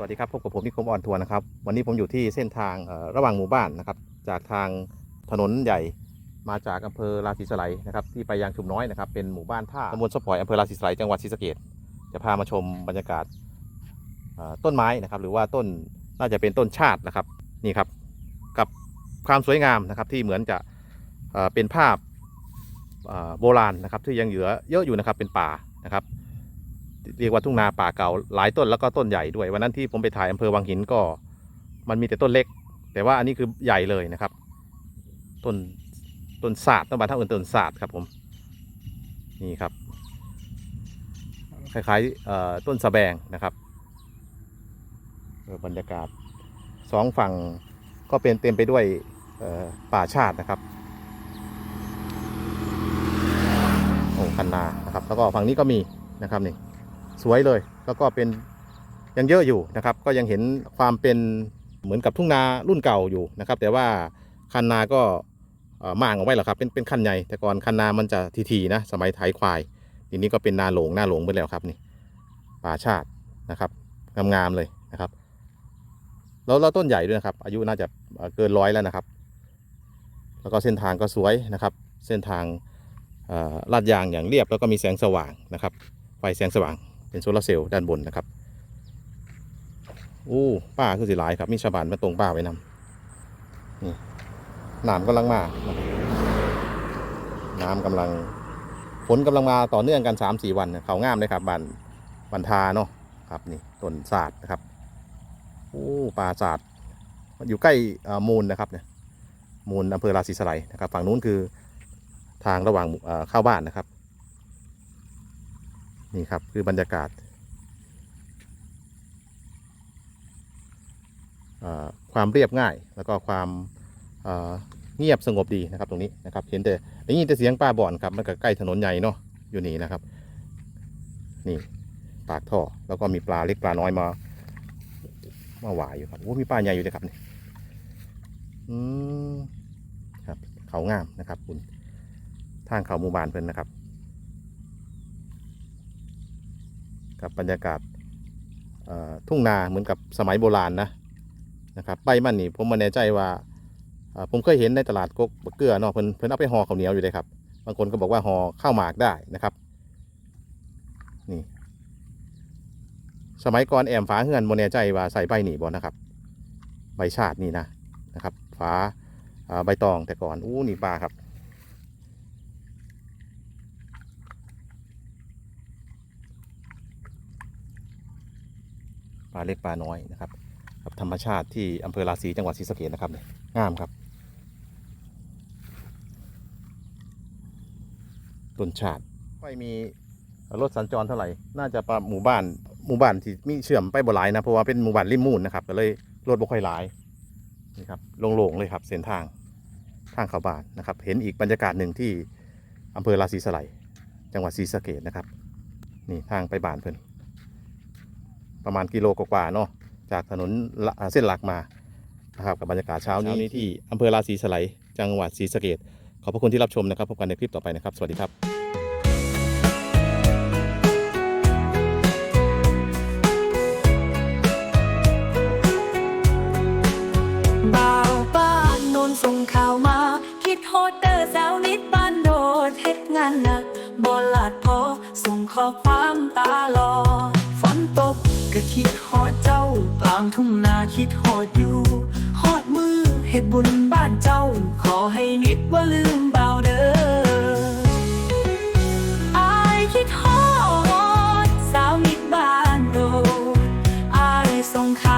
สวัสดีครับพบกับผมนิคมอ่อนทัวร์นะครับวันนี้ผมอยู่ที่เส้นทางระหว่างหมู่บ้านนะครับ จากทางถนนใหญ่มาจากอำเภอราศีสไลนะครับที่ไปยังชุมน้อยนะครับเป็นหมู่บ้านท่าตำบลสะพอยอำเภอราศีสไลจังหวัดศรีสะเกษจะพามาชมบรรยากาศต้นไม้นะครับ หรือว่าต้นน่าจะเป็นต้นชาตินะครับนี่ครับ กับความสวยงามนะครับที่เหมือนจะเป็นภาพโบราณนะครับที่ยังเหลือเยอะอยู่นะครับเป็นป่านะครับ เรียกว่าทุ่งนาป่าเก่าหลายต้นแล้วก็ต้นใหญ่ด้วย วันนั้นที่ผมไปถ่ายอำเภอวังหินก็ มันมีแต่ต้นเล็ก แต่ว่าอันนี้คือใหญ่เลยนะครับ ต้นต้นศาสตร์ต้นบานท่าอื่นต้นศาสตร์ครับผมนี่ครับ คล้ายๆต้นสะแบงนะครับบรรยากาศสองฝั่งก็เป็นเต็มไปด้วยป่าชาตินะครับโอ้คันนานะครับ แล้วก็ฝั่งนี้ก็มีนะครับนี่ สวยเลย แล้วก็เป็นยังเยอะอยู่นะครับ ก็ยังเห็นความเป็นเหมือนกับทุ่งนารุ่นเก่าอยู่นะครับ แต่ว่าคันนาก็เอ่อมางออกไว้แล้วครับเป็นเป็นคันใหญ่แต่ก่อนคันนามันจะทีๆนะสมัยไถควายทีนี้ก็เป็นนาหลงนาหลงไปแล้วครับนี่ป่าชาตินะครับงามๆเลยนะครับ แล้วแล้วต้นใหญ่ด้วยนะครับ อายุน่าจะเกินร้อยแล้วนะครับ แล้วก็เส้นทางก็สวยนะครับ เส้นทางลาดยางอย่างเรียบแล้วก็มีแสงสว่างนะครับ ไฟแสงสว่าง เป็นโซลาร์เซลล์ด้านบนนะครับอู้ป้าคือสิหลายครับมีชาวบ้านมาตรงป้าไว้นำนี่น้ำกำลังมาน้ำกำลังฝนกำลังมาต่อเนื่องกันสามสี่วันนะเขางามเลยครับบันบันทาเนาะครับนี่ต้นศาสตร์นะครับอู้ป่าศาสตร์อยู่ใกล้อ่อมูลนะครับเนี่ยมูลอำเภอราศีสไลนะครับฝั่งนู้นคือทางระหว่างเข้าบ้านนะครับ นี่ครับคือบรรยากาศ ความเรียบง่ายแล้วก็ความเอ่อเงียบสงบดีนะครับตรงนี้นะครับเห็นแต่ได้ยินแต่เสียงป้าบ่อนครับมันก็ใกล้ถนนใหญ่เนาะอยู่นี่นะครับ นี่ปากท่อแล้วก็มีปลาเล็กปลาน้อยมามาหวายอยู่ครับโอ้มีปลาใหญ่อยู่เลยครับนี่อืมครับเขางามนะครับ คุณทางเขาหมู่บ้านเพิ่นนะครับ กับบรรยากาศทุ่งนาเหมือนกับสมัยโบราณนะนะครับใบมันนี่ผมมาแน่ใจว่าผมเคยเห็นในตลาดกกบเกลือเนาะเพิ่นเพิ่นเอาไปห่อข้าวเหนียวอยู่เลยครับบางคนก็บอกว่าห่อข้าวหมากได้นะครับนี่สมัยก่อนแอมฟ้าเฮือนโมแน่ใจว่าใส่ใบหนีบ่นะครับ ใบชาตินี่นะนะครับฟ้าอ่าใบตองแต่ก่อนอู้นี่ปลาครับ ปลาเล็กปลาน้อยนะครับกับ ธรรมชาติที่อำเภอราศีจังหวัดศรีสะเกษนะครับเนี่ยงามครับ ต้นชาติไม่มีรถสัญจรเท่าไหร่ น่าจะประหมู่บ้านหมู่บ้านที่มีเชื่อมไปบ่หลายนะเพราะว่าเป็นหมู่บ้านริมมูลนะครับก็เลยรถบ่ค่อยหลายนี่ครับโล่งๆเลยครับเส้นทางทางเขาบ้านนะครับ เห็นอีกบรรยากาศหนึ่งที่อำเภอราศีสไลจังหวัดศรีสะเกษนะครับ นี่ทางไปบ้านเพิ่น ประมาณกิโลกว่าๆเนาะจากถนนละอ่าเส้นหลักมานะครับกับบรรยากาศเช้านี้ที่อำเภอราศีสไลยจังหวัดศรีสะเกษขอบพระคุณที่รับชมนะครับพบกันในคลิปต่อไปนะครับ สวัสดีครับบ่าวบ้านโนนส่งข่าวมา คิดโฮดเดอร์สาวนิดบ้านโดดเฮ็ดงานหนักบ่หลาดพอ ส่งข้อความตาลอฝนต ก็คิดฮอดเจ้ากางทุ่งนาคิดฮอดอยู่ฮอดมือเหตุบุญบ้านเจ้า ขอให้นิดว่าลืมเบาเด้ออคิดฮอดสาวนิดบ้านโดอายส่งค่า